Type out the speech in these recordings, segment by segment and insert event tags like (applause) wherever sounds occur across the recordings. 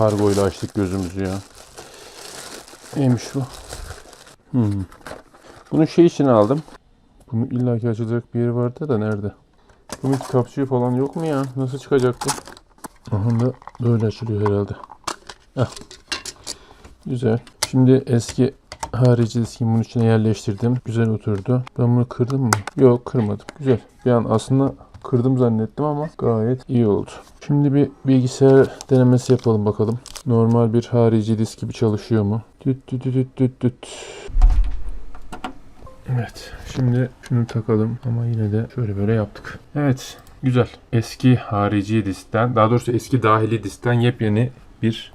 kargoyla açtık gözümüzü ya. Neymiş bu? Hmm. Bunu şey için aldım. Bunu illaki açılacak bir yeri vardı da nerede? Bunun kitapçığı falan yok mu ya? Nasıl çıkacak bu? Aha da böyle açılıyor herhalde. Heh. Güzel. Şimdi eski harici diskimi bunun içine yerleştirdim. Güzel oturdu. Ben bunu kırdım mı? Yok kırmadım. Güzel. Bir an aslında kırdım zannettim ama gayet iyi oldu. Şimdi bir bilgisayar denemesi yapalım bakalım. Normal bir harici disk gibi çalışıyor mu? Düt düt düt düt düt. Evet. Şimdi şunu takalım ama yine de şöyle böyle yaptık. Evet. Güzel. Eski harici diskten, daha doğrusu eski dahili diskten yepyeni bir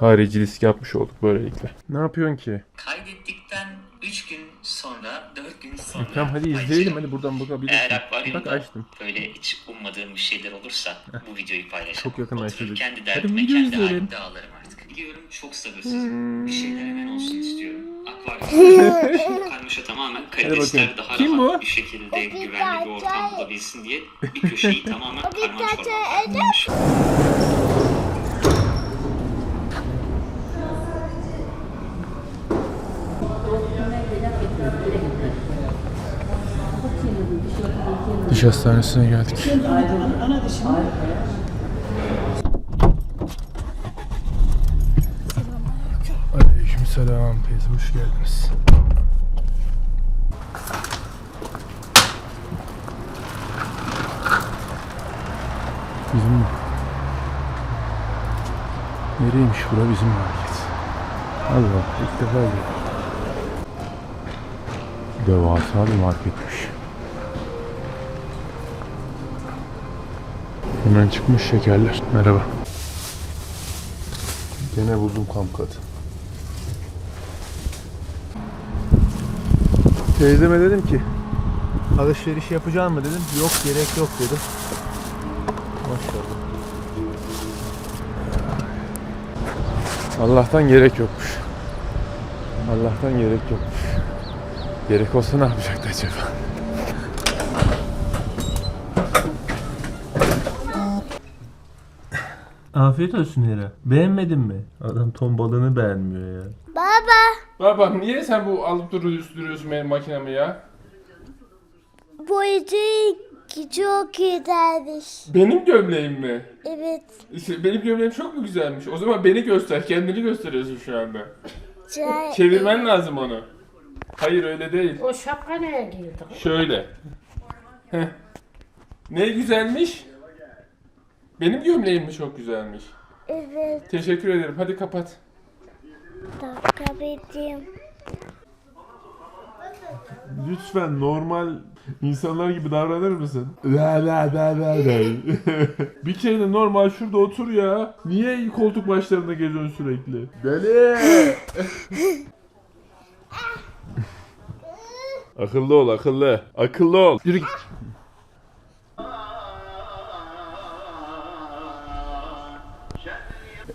harici disk yapmış olduk böylelikle. Ne yapıyorsun ki? Kaydettikten 3 gün sonra, 4 gün sonra Tamam hadi izleyelim hadi buradan Eğer bakabilirsin. akvaryumda Bak açtım. böyle hiç ummadığım bir şeyler olursa bu videoyu paylaşırım. Çok yakınlaştırdık. Oturur kendi derdime kendi halimde ağlarım artık. Biliyorum çok sabırsızım. Bir şeyler hemen olsun istiyorum. Akvaryum (laughs) karmaşa tamamen karidesler daha Kim rahat bu? bir şekilde güvenli bir ortam bulabilsin diye bir köşeyi tamamen karman çorman Diş hastanesine geldik. Aleyküm selam teyze hoş geldiniz. Bizim Nereymiş bura bizim market? Allah ilk defa geldim. Devasa bir marketmiş. Hemen çıkmış şekerler. Merhaba. Gene buldum kamkat. Teyzeme dedim ki alışveriş yapacağım mı dedim. Yok gerek yok dedi. Maşallah. Allah'tan gerek yokmuş. Allah'tan gerek yokmuş. Gerek olsa ne yapacaktı acaba? Afiyet olsun Hera. Beğenmedin mi? Adam ton balığını beğenmiyor ya. Baba, Baba niye sen bu alıp duruyorsun, duruyorsun benim makinemi ya? boyutu çok güzelmiş. Benim gömleğim mi? Evet, İşte benim gömleğim çok mu güzelmiş? O zaman beni göster. Kendini gösteriyorsun şu anda. çay, Çevirmen lazım onu. Hayır öyle değil. O şapka neye girdi? Şöyle. Heh. Ne güzelmiş? Benim gömleğim mi çok güzelmiş? evet, Teşekkür ederim. Hadi kapat. takabildim. Lütfen normal insanlar gibi davranır mısın? La la la la la. (laughs) Bir kere de normal şurada otur ya. Niye koltuk başlarında geziyorsun sürekli? Deli. (laughs) akıllı ol akıllı. Akıllı ol. Yürü git.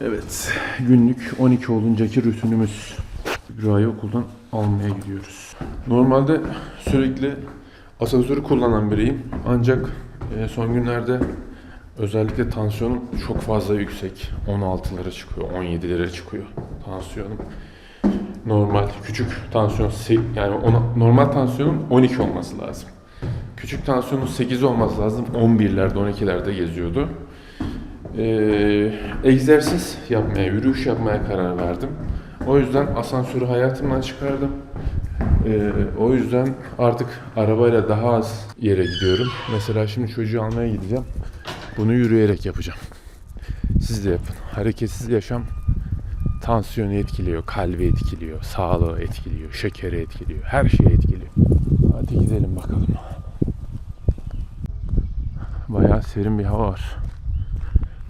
Evet, günlük 12 oluncaki rutinimiz. Rüyayı okuldan almaya gidiyoruz. Normalde sürekli asansörü kullanan biriyim. Ancak e, son günlerde özellikle tansiyonum çok fazla yüksek. 16'lara çıkıyor, 17'lere çıkıyor tansiyonum. Normal küçük tansiyon yani ona, normal tansiyonum 12 olması lazım. Küçük tansiyonun 8 olması lazım. 11'lerde 12'lerde geziyordu. Ee, egzersiz yapmaya, yürüyüş yapmaya karar verdim. O yüzden asansörü hayatımdan çıkardım. Ee, o yüzden artık arabayla daha az yere gidiyorum. Mesela şimdi çocuğu almaya gideceğim. Bunu yürüyerek yapacağım. Siz de yapın. Hareketsiz yaşam tansiyonu etkiliyor, kalbi etkiliyor, sağlığı etkiliyor, şekeri etkiliyor, her şeyi etkiliyor. Hadi gidelim bakalım. Bayağı serin bir hava var.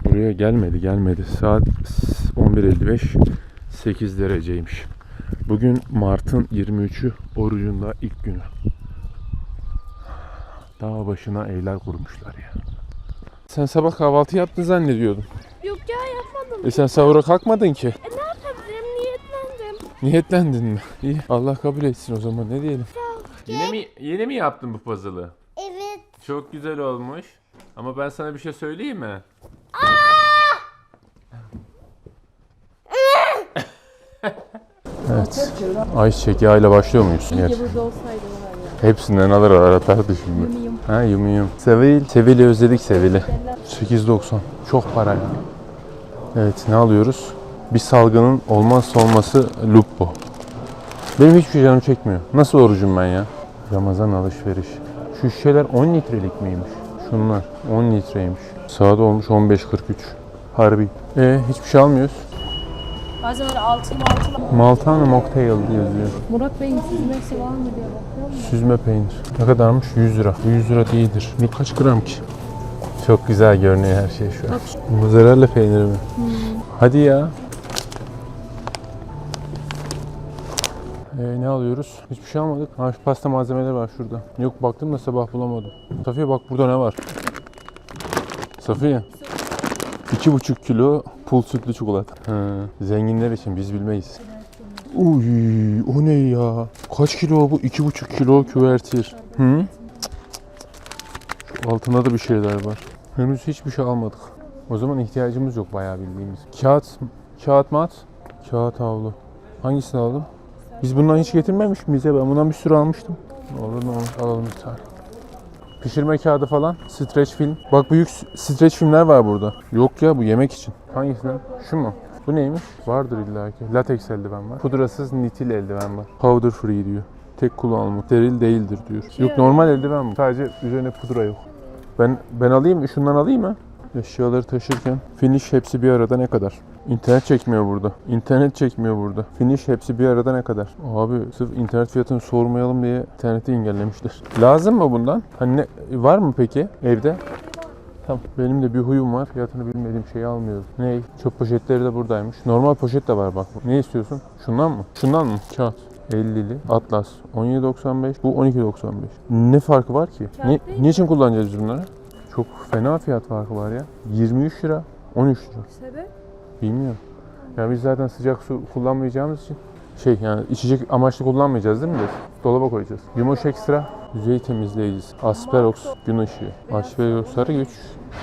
Buraya gelmedi gelmedi. Saat 11.55 8 dereceymiş. Bugün Mart'ın 23'ü orucunda ilk günü. Dağ başına evler kurmuşlar ya. Sen sabah kahvaltı yaptın zannediyordun. Yok ya yapmadım. E sen sahura kalkmadın ki. E. Niyetlendin mi? İyi. Allah kabul etsin o zaman ne diyelim. Yine mi yeni mi yaptın bu puzzle'ı? Evet. Çok güzel olmuş. Ama ben sana bir şey söyleyeyim mi? Evet. Ayçiçek yağıyla başlıyor muyuz? Evet. burada olsaydı. Hepsinden alır aratardı şimdi. Yumuyum. Ha yum. Sevil. Sevil'i özledik Sevil'i. 8.90. Çok para ya. Evet ne alıyoruz? Bir salgının olmazsa olması lupo. Benim hiçbir şey canım çekmiyor. Nasıl orucum ben ya? Ramazan alışveriş. Şu şişeler 10 litrelik miymiş? Şunlar 10 litreymiş. Saat olmuş 15.43. Harbi. E hiçbir şey almıyoruz. Bazen öyle altılı altılı. Maltana Mocktail yazıyor. Murat Bey'in süzmesi var mı diye bakıyor musun? Süzme peynir. Ne kadarmış? 100 lira. 100 lira değildir. Bu kaç gram ki? Çok güzel görünüyor her şey şu an. Mozzarella peyniri mi? Hadi ya. Ee, ne alıyoruz? Hiçbir şey almadık. Ha şu pasta malzemeleri var şurada. Yok baktım da sabah bulamadım. Safiye bak burada ne var? Safiye. 2,5 kilo pul sütlü çikolata. Ha, zenginler için biz bilmeyiz. Uy, o ne ya? Kaç kilo bu? 2,5 kilo küvertir. Hı? Şu altında da bir şeyler var. Henüz hiçbir şey almadık. O zaman ihtiyacımız yok bayağı bildiğimiz. Kağıt, kağıt mat, kağıt havlu. Hangisini aldım? Biz bundan hiç getirmemiş miyiz ya? Ben bundan bir sürü almıştım. Olur olmaz alalım bir tane. Pişirme kağıdı falan, streç film. Bak büyük streç filmler var burada. Yok ya bu yemek için. Hangisi lan? Şu mu? Bu neymiş? Vardır illaki. Lateks eldiven var. Pudrasız nitil eldiven var. Powder free diyor. Tek kullanımlık. Steril değildir diyor. Yok normal eldiven bu. Sadece üzerine pudra yok. Ben ben alayım mı? Şundan alayım mı? Eşyaları taşırken finish hepsi bir arada ne kadar? İnternet çekmiyor burada. İnternet çekmiyor burada. Finish hepsi bir arada ne kadar? Abi sırf internet fiyatını sormayalım diye interneti engellemişler. Lazım mı bundan? Hani ne, var mı peki evde? Tamam. Benim de bir huyum var. Fiyatını bilmediğim şeyi almıyorum. Ne? Çöp poşetleri de buradaymış. Normal poşet de var bak. Ne istiyorsun? Şundan mı? Şundan mı? Kağıt. 50'li. Atlas. 17.95. Bu 12.95. Ne farkı var ki? Ne, niçin kullanacağız biz bunları? Çok fena fiyat farkı var ya. 23 lira. 13 lira. sebep? Bilmiyorum. Ya biz zaten sıcak su kullanmayacağımız için şey yani içecek amaçlı kullanmayacağız değil mi biz? Dolaba koyacağız. Yumuş ekstra yüzey temizleyicisi. Asperox gün ışığı. Asperox sarı güç.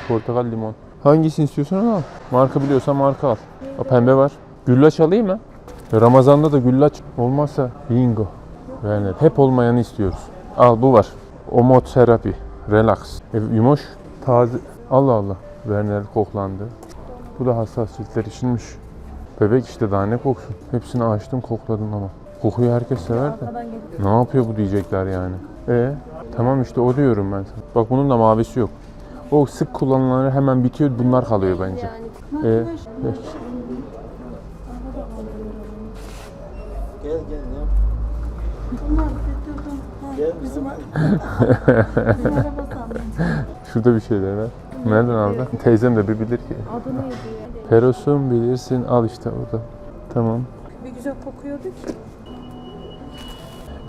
Portakal limon. Hangisini istiyorsan al. Marka biliyorsan marka al. O pembe var. Güllaç alayım mı? Ramazan'da da güllaç olmazsa bingo. Yani hep olmayanı istiyoruz. Al bu var. Omoterapi. Relax. E, yumuş. Taze. Allah Allah. Werner koklandı. Bu da hassas ciltler içinmiş. Bebek işte daha ne koksun. Hepsini açtım kokladım ama. Kokuyu herkes sever de. Ne yapıyor bu diyecekler yani. E tamam işte o diyorum ben sana. Bak bunun da mavisi yok. O sık kullanılanları hemen bitiyor bunlar kalıyor bence. E, peki. Gel gel ya. Gel bizim (laughs) Şurada bir şeyler var. Nereden aldın? Teyzem de bir bilir ki. Adı neydi ya? Perosun bilirsin al işte orada. Tamam. Bir güzel kokuyordu ki.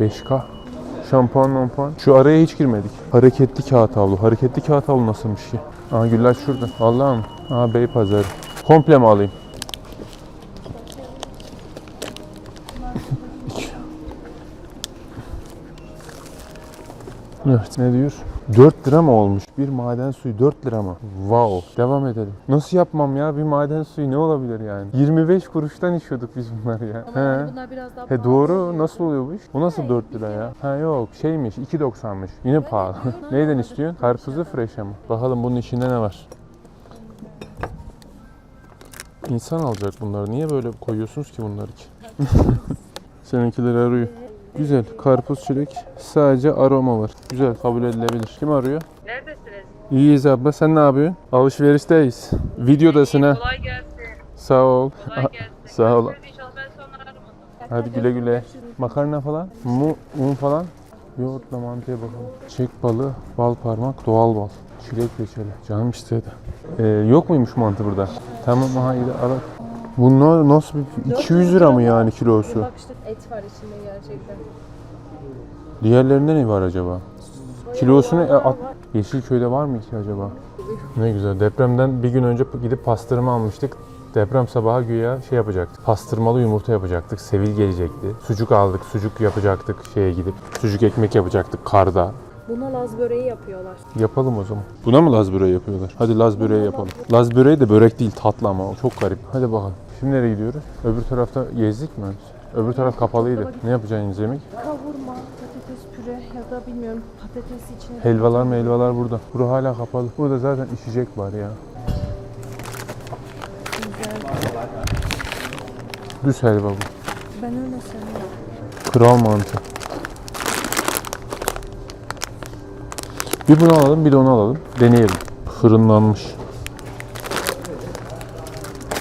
5K. Şampuan mampuan. Şu araya hiç girmedik. Hareketli kağıt havlu. Hareketli kağıt havlu nasılmış ki? Aa güllaç şurada. Allah'ım. Aa bey pazarı. Komple mi alayım? (laughs) Evet ne diyor? 4 lira mı olmuş? Bir maden suyu 4 lira mı? Wow. Devam edelim. Nasıl yapmam ya? Bir maden suyu ne olabilir yani? 25 kuruştan içiyorduk biz bunları ya. Ama He. bunlar biraz daha He pahalı. doğru. Nasıl oluyor bu iş? Bu nasıl 4 lira ya? Ha yok şeymiş 2.90'mış. Yine pahalı. (laughs) Neyden istiyorsun? Karpuzu fresh ama. Bakalım bunun içinde ne var? İnsan alacak bunları. Niye böyle koyuyorsunuz ki bunları ki? (laughs) Seninkileri arıyor. Güzel. Karpuz çilek. Sadece aroma var. Güzel. Kabul edilebilir. Kim arıyor? Neredesiniz? İyiyiz abla. Sen ne yapıyorsun? Alışverişteyiz. Videodasın ha. Kolay gelsin. Sağ ol. Kolay gelsin. Sağ ol. Hadi güle güle. Makarna falan, mu, un falan. Yoğurtla mantıya bakalım. Çek balı, bal parmak, doğal bal. Çilek reçeli. Canım istedi. Ee, yok muymuş mantı burada? Tamam hayır al. Bunlar nasıl bir 200 lira mı yani kilosu? Bak işte et var içinde gerçekten. Diğerlerinde ne var acaba? Kilosunu e, at- Yeşilköy'de var mı ki acaba? Ne güzel. Depremden bir gün önce gidip pastırma almıştık. Deprem sabahı güya şey yapacaktık. Pastırmalı yumurta yapacaktık. Sevil gelecekti. Sucuk aldık. Sucuk yapacaktık şeye gidip. Sucuk ekmek yapacaktık karda. Buna Laz böreği yapıyorlar. Yapalım o zaman. Buna mı Laz böreği yapıyorlar? Hadi Laz böreği yapalım. Laz böreği de börek değil tatlı ama o çok garip. Hadi bakalım. Şimdi nereye gidiyoruz? Öbür tarafta gezdik mi? Öbür taraf kapalıydı. Ne yapacaksınız yemek? Kavurma, patates püre ya da bilmiyorum patates içine. Helvalar meyveler burada. Bura hala kapalı. Burada zaten içecek var ya. Düz helva bu. Ben öyle seviyorum. Kral mantı. Bir bunu alalım bir de onu alalım. Deneyelim. Fırınlanmış.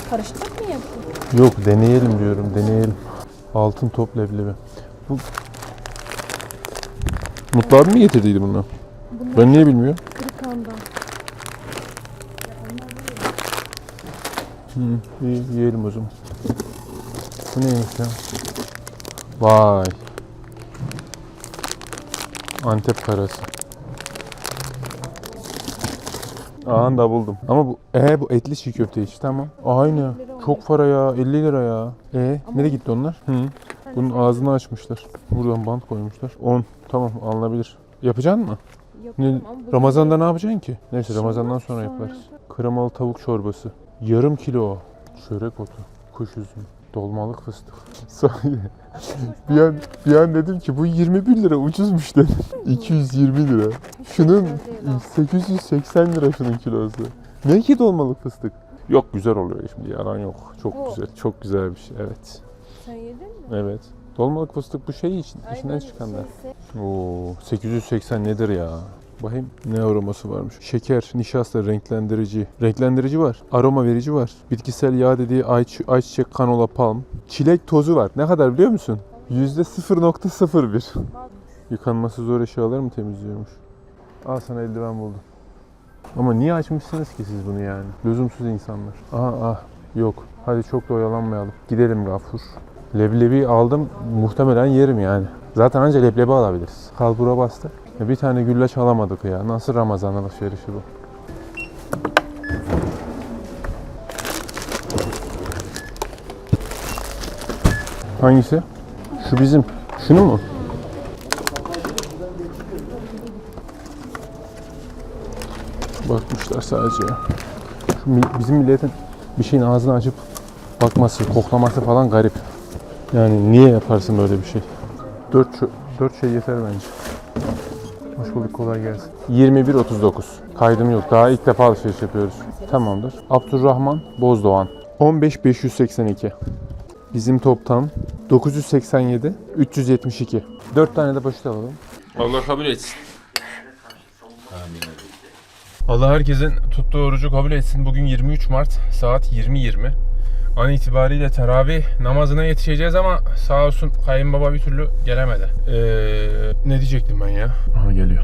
Karıştırıp mı yaptın? Yok deneyelim diyorum deneyelim. Altın top leblebi. Bu... Mutlu abi mi getirdiydi bunu? Bunlar Ben niye bilmiyorum? kırıkandan. Hı, iyi, yiyelim o zaman. Bu neymiş ya? Vay. Antep karası. Aha da buldum. Ama bu e bu etli çiğ köfte işte tamam. Aynı. Çok para ya. 50 lira ya. E nereye gitti onlar? Hı. Bunun ağzını açmışlar. Buradan bant koymuşlar. 10. Tamam alınabilir. Yapacaksın mı? Ne, Ramazan'da ne yapacaksın ki? Neyse Ramazan'dan sonra sonra yaparız. Kremalı tavuk çorbası. Yarım kilo. Çörek otu. Kuş üzümü. Dolmalık fıstık. (laughs) Sahi. bir an, bir an dedim ki bu 21 lira ucuzmuş dedim. (laughs) 220 lira. Şunun 880 lira şunun kilosu. Ne ki dolmalık fıstık? Yok güzel oluyor şimdi yalan yok. Çok Bu. güzel. Çok güzel bir şey. Evet. Sen yedin mi? Evet. Dolmalık fıstık bu şey için, içinden çıkanlar. Oo, 880 nedir ya? Bakayım ne aroması varmış. Şeker, nişasta, renklendirici. Renklendirici var. Aroma verici var. Bitkisel yağ dediği ay, ayçiçek, kanola, palm. Çilek tozu var. Ne kadar biliyor musun? %0.01. Yıkanması zor eşyaları mı temizliyormuş? Al sana eldiven buldum. Ama niye açmışsınız ki siz bunu yani? Lüzumsuz insanlar. Aha ah yok. Hadi çok da oyalanmayalım. Gidelim Gafur. Leblebi aldım. Muhtemelen yerim yani. Zaten anca leblebi alabiliriz. Kalbura bastı. Ya Bir tane güllaç alamadık ya. Nasıl Ramazan alışverişi bu? Hangisi? Şu bizim. Şunu mu? Bakmışlar sadece. Şu bizim milletin bir şeyin ağzını açıp bakması, koklaması falan garip. Yani niye yaparsın böyle bir şey? Dört, dört şey yeter bence. Hoş bulduk, kolay gelsin. 21.39. Kaydım yok. Daha ilk defa alışveriş yapıyoruz. Tamamdır. Abdurrahman Bozdoğan. 15582. Bizim toptan 987, 372. 4 tane de poşet alalım. Allah kabul etsin. Allah herkesin tuttuğu orucu kabul etsin. Bugün 23 Mart saat 20.20. An itibariyle teravih namazına yetişeceğiz ama sağ olsun kayınbaba bir türlü gelemedi. Ee, ne diyecektim ben ya? Aha geliyor.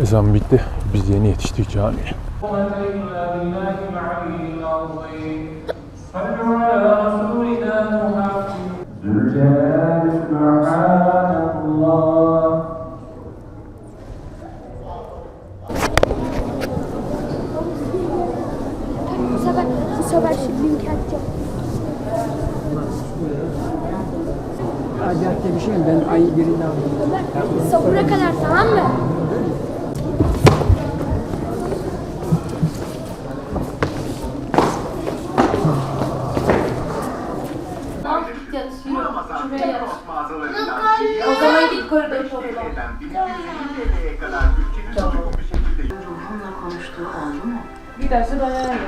Ezan bitti. Biz yeni yetiştik camiye. Bu sefer, bu sefer şimdi yapacağım. Acayip bir şey mi? Ben ayı birini aldım. Sahura kadar tamam mı? O zaman git koridor topla. Ruhunla konuştuğu oldu mu? Giderse dayanır.